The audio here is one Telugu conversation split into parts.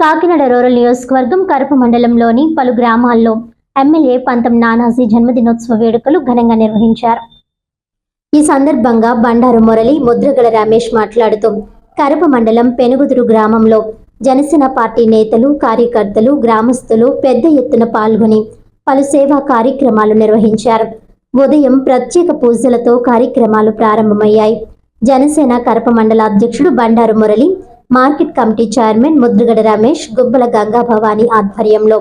కాకినాడ రూరల్ నియోజకవర్గం కరప మండలంలోని పలు గ్రామాల్లో ఎమ్మెల్యే పంతం నానాజీ జన్మదినోత్సవ వేడుకలు ఘనంగా నిర్వహించారు. ఈ సందర్భంగా బండారు మురళి ముద్రగడ రమేష్ మాట్లాడుతూ కరప మండలం పెనుగుదురు గ్రామంలో జనసేన పార్టీ నేతలు కార్యకర్తలు గ్రామస్తులు పెద్ద ఎత్తున పాల్గొని పలు సేవా కార్యక్రమాలు నిర్వహించారు. ఉదయం ప్రత్యేక పూజలతో కార్యక్రమాలు ప్రారంభమయ్యాయి. జనసేన కరప మండల అధ్యక్షుడు Bandaru Murali market committee chairman Mudragada Ramesh Gubbala Ganga Bhavani ఆధ్వర్యంలో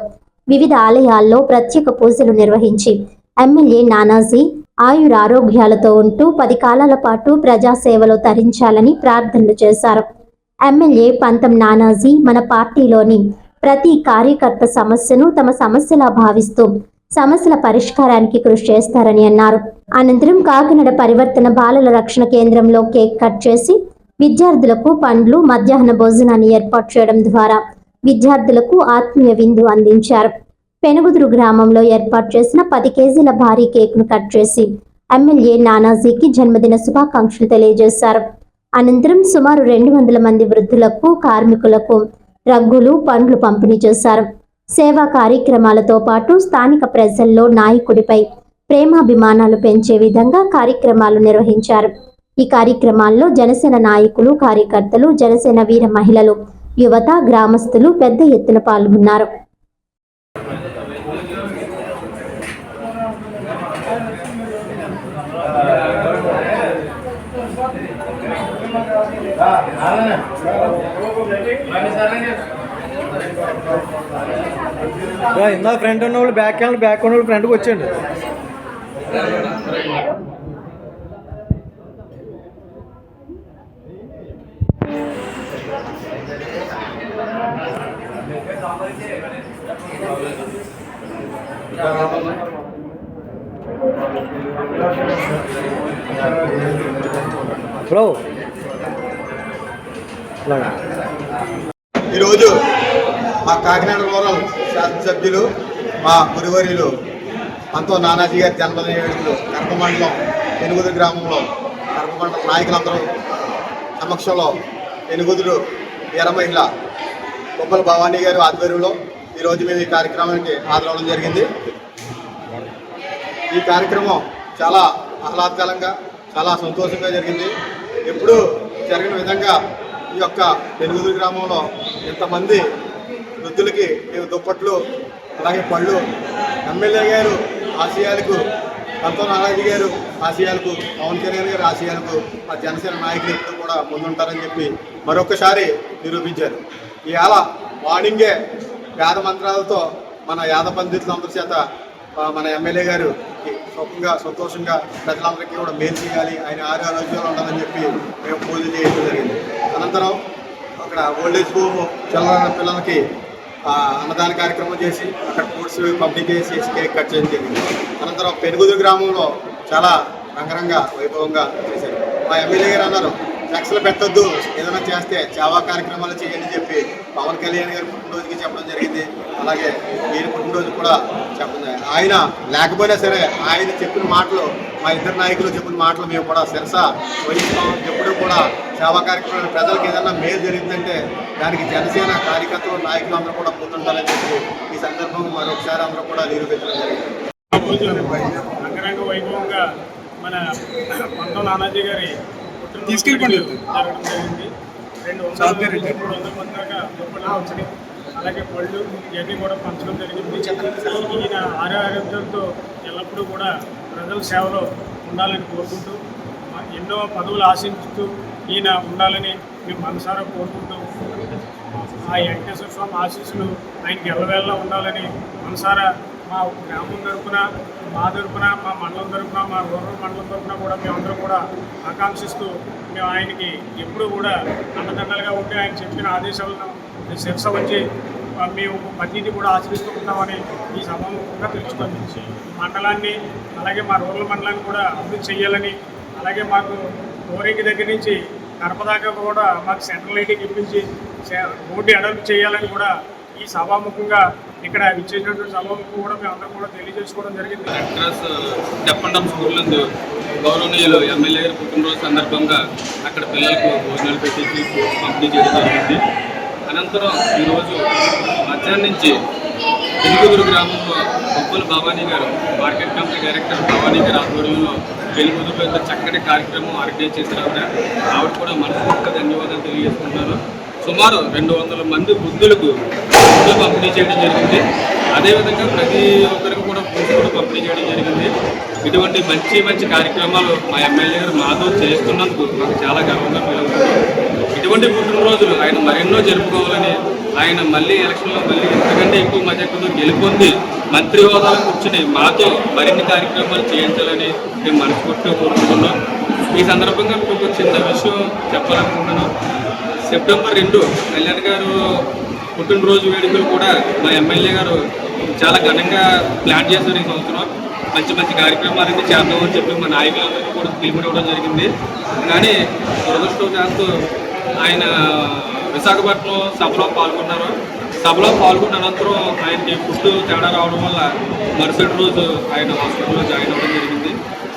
వివిధ ఆలయాల్లో ప్రత్యేక పూజలు నిర్వహించి ఎమ్మెల్యే నానాజీ ఆయురారోగ్యాలతో ఉంటూ పది కాలాల పాటు ప్రజాసేవలో తరించాలని ప్రార్థనలు చేశారు. ఎమ్మెల్యే పంతం నానాజీ మన పార్టీలోని ప్రతి కార్యకర్త సమస్యను తమ సమస్యలా భావిస్తూ సమస్యల పరిష్కారానికి కృషి చేస్తారని అన్నారు. అనంతరం కాకినాడ పరివర్తన బాలల రక్షణ కేంద్రంలో కేక్ కట్ చేసి విద్యార్థులకు పండ్లు మధ్యాహ్న భోజనాన్ని ఏర్పాటు చేయడం ద్వారా విద్యార్థులకు ఆత్మీయ విందు అందించారు. పెనుగుదురు గ్రామంలో ఏర్పాటు చేసిన పది కేజీల భారీ కేక్ను కట్ చేసి ఎమ్మెల్యే నానాజీకి జన్మదిన శుభాకాంక్షలు తెలియజేశారు. అనంతరం సుమారు రెండు వందల మంది వృద్ధులకు కార్మికులకు రగ్గులు పండ్లు పంపిణీ చేశారు. సేవా కార్యక్రమాలతో పాటు స్థానిక ప్రజల్లో నాయకుడిపై ప్రేమాభిమానాలు పెంచే విధంగా కార్యక్రమాలు నిర్వహించారు. ఈ కార్యక్రమాల్లో జనసేన నాయకులు కార్యకర్తలు జనసేన వీర మహిళలు యువత గ్రామస్తులు పెద్ద ఎత్తున పాల్గొన్నారు. ఇందా ఫ్రంట్ ఉన్న వాళ్ళు బ్యాక్ బ్యాక్ ఉన్న వాళ్ళు ఫ్రంట్కి వచ్చేయండి. బ్రో ఈరోజు మా కాకినాడ రూరల్ శాసనసభ్యులు మా గురువర్యులు పంతో నానాజీ గారి జన్మదిన వేడుకలు కడప మండలం పెనుగుదురు గ్రామంలో కడప నాయకులందరూ సమక్షంలో పెనుగుదురు వీర మహిళ బొబ్బల భవానీ గారి ఆధ్వర్యంలో ఈరోజు మేము ఈ కార్యక్రమానికి హాజరవడం జరిగింది. ఈ కార్యక్రమం చాలా ఆహ్లాదకరంగా చాలా సంతోషంగా జరిగింది. ఎప్పుడూ జరిగిన విధంగా ఈ యొక్క పెనుగుదురు గ్రామంలో ఇంతమంది వృద్ధులకి మేము దుప్పట్లు అలాగే పళ్ళు ఎమ్మెల్యే గారు ఆశయాలకు కంతో నారాజు గారు ఆశయాలకు పవన్ కళ్యాణ్ గారు ఆశయాలకు ఆ జనసేన నాయకులు కూడా ముందుంటారని చెప్పి మరొకసారి నిరూపించారు. ఇవాళ మార్నింగే వేద మంత్రాలతో మన యాద పండితులందరి చేత మన ఎమ్మెల్యే గారు సుఖంగా సంతోషంగా ప్రజలందరికీ కూడా మేలు చేయాలి ఆయన ఆరు ఆరోగ్యాలు ఉండాలని చెప్పి మేము పూజ చేయడం జరిగింది. అనంతరం అక్కడ ఓల్డేజ్ హోమ్ చిల్లర పిల్లలకి అన్నదాన కార్యక్రమం చేసి అక్కడ ఫ్రూట్స్ పంపిణీ చేసి కేక్ కట్ చేయడం జరిగింది. అనంతరం పెనుగుదు గ్రామంలో చాలా రంగరంగ వైభవంగా చేశారు. మా ఎమ్మెల్యే గారు అన్నారు ఫ్లెక్స్లు పెట్టొద్దు. ఏదైనా చేస్తే సేవా కార్యక్రమాలు చేయండి చెప్పి పవన్ కళ్యాణ్ గారి పుట్టినరోజుకి చెప్పడం జరిగింది. అలాగే వీరి పుట్టినరోజు కూడా చెప్పడం జరిగింది. ఆయన లేకపోయినా సరే ఆయన చెప్పిన మాటలు మా ఇద్దరు నాయకులు చెప్పిన మాటలు మేము కూడా శిరస వహిస్తాం ఎప్పుడూ కూడా సేవా కార్యక్రమాలు ప్రజలకు ఏదైనా మేలు జరిగిందంటే దానికి జనసేన కార్యకర్తలు నాయకులు అందరూ కూడా పోతుంటారని చెప్పి ఈ సందర్భంగా మరొకసారి అందరూ కూడా నిరూపించడం జరిగింది. అంగరంగ వైభవంగా మన పంతం నానాజీ గారి పుట్టినరోజు జరగడం జరిగింది రెండు వందల మంది, మూడు వందల మంది దాకా దుప్పట్లు పంచడం అలాగే పళ్ళు ఇవన్నీ కూడా పంచడం జరిగింది. ఈయన ఆరోగ్యంతో ఎల్లప్పుడూ కూడా ప్రజల సేవలో ఉండాలని కోరుకుంటూ మా ఎన్నో పదవులు ఆశించుతూ ఈయన ఉండాలని మేము మనసారా కోరుకుంటూ ఆ వెంకటేశ్వర స్వామి ఆశీస్సులు ఆయనకి ఎల్లవేళలా ఉండాలని మనసారా మా గ్రామం తరపున మా తరపున మా మండలం తరపున మా రూరల్ మండలం తరపున కూడా మేమందరం కూడా ఆకాంక్షిస్తూ మేము ఆయనకి ఎప్పుడూ కూడా అండదండలుగా ఉండి ఆయన చెప్పిన ఆదేశాలను శిరస వచ్చి మేము ప్రతిదీ కూడా ఆచరిస్తూ ఉంటామని ఈ సభాముఖంగా తెలుసుకొని మండలాన్ని అలాగే మా రూరల్ మండలాన్ని కూడా అభివృద్ధి చేయాలని అలాగే మాకు కోరిక దగ్గర నుంచి కడప దాకా కూడా మాకు సెంట్రల్ లైటింగ్ ఇప్పించి రోడ్డు ఎడల్పు చేయాలని కూడా ఈ సభాముఖంగా ఇక్కడ ఇచ్చేసినటువంటి సభాముఖం కూడా మేము అందరం కూడా తెలియజేసుకోవడం జరిగింది. అడ్రస్ డెప్పండం స్కూల్ గౌరవనీయులు ఎమ్మెల్యే గారి పుట్టినరోజు సందర్భంగా అక్కడ పిల్లలకు భోజనాలు పెట్టేసి పంపిణీ చేయడం జరిగింది. అనంతరం ఈరోజు మధ్యాహ్నం నుంచి పెనుగుదురు గ్రామంలో బొబ్బల భవానీ గారు మార్కెట్ కంపెనీ డైరెక్టర్ భవానీ గారు ఆధ్వర్యంలో పెనుగుదురులో ఇంత చక్కటి కార్యక్రమం ఆర్గనైజ్ చేశారు ఆవిడ ఆవిడ కూడా మనస్ఫూర్తిగా ధన్యవాదాలు తెలియజేసుకుంటున్నారు సుమారు రెండు వందల మంది వృద్ధులకు ఫుడ్ పంపిణీ చేయడం జరిగింది. అదేవిధంగా ప్రతి ఒక్కరికి కూడా ఫుడ్ కూడా పంపిణీ చేయడం జరిగింది. ఇటువంటి మంచి మంచి కార్యక్రమాలు మా ఎమ్మెల్యే గారు మాతో చేస్తున్నందుకు మాకు చాలా గర్వంగా ఫీల్ అవుతుంది ఇటువంటి పుట్టినరోజులు ఆయన మరెన్నో జరుపుకోవాలని ఆయన మళ్ళీ ఎలక్షన్లో మళ్ళీ ఎంతకంటే ఎక్కువ మధ్య గెలుపొంది మంత్రి హోదాలో కూర్చుని మాతో మరిన్ని కార్యక్రమాలు చేయించాలని మేము మనస్ఫూర్తిగా కోరుకుంటున్నాం. ఈ సందర్భంగా మీకు చిన్న విషయం చెప్పాలనుకుంటున్నాను. సెప్టెంబర్ రెండు కళ్యాణ్ గారు పుట్టినరోజు వేడుకలు కూడా మా ఎమ్మెల్యే గారు చాలా ఘనంగా ప్లాన్ చేశారు ఈ సంవత్సరం. మంచి మంచి కార్యక్రమాలన్నీ చేద్దామని చెప్పి మా నాయకులందరికీ కూడా పిలుపునివ్వడం జరిగింది. కానీ దురదృష్టవశాత్తు ఆయన విశాఖపట్నం సభలో పాల్గొన్నారు. సభలో పాల్గొన్న అనంతరం ఆయనకి ఫుడ్ తేడా రావడం వల్ల మరుసటి రోజు ఆయన హాస్పిటల్లో జాయిన్ అవ్వడం జరిగింది.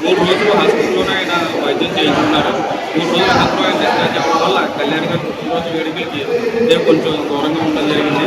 మూడు రోజులు హాస్పిటల్లోనే ఆయన వైద్యం చేయించుకున్నారు. మూడు రోజులు హాస్పిటల్ ఆయన డిశ్చార్జ్ అవ్వడం వల్ల కళ్యాణ్ గారి పుట్టినరోజు వేడుకలకి నేను కొంచెం దూరంగా ఉండడం జరిగింది.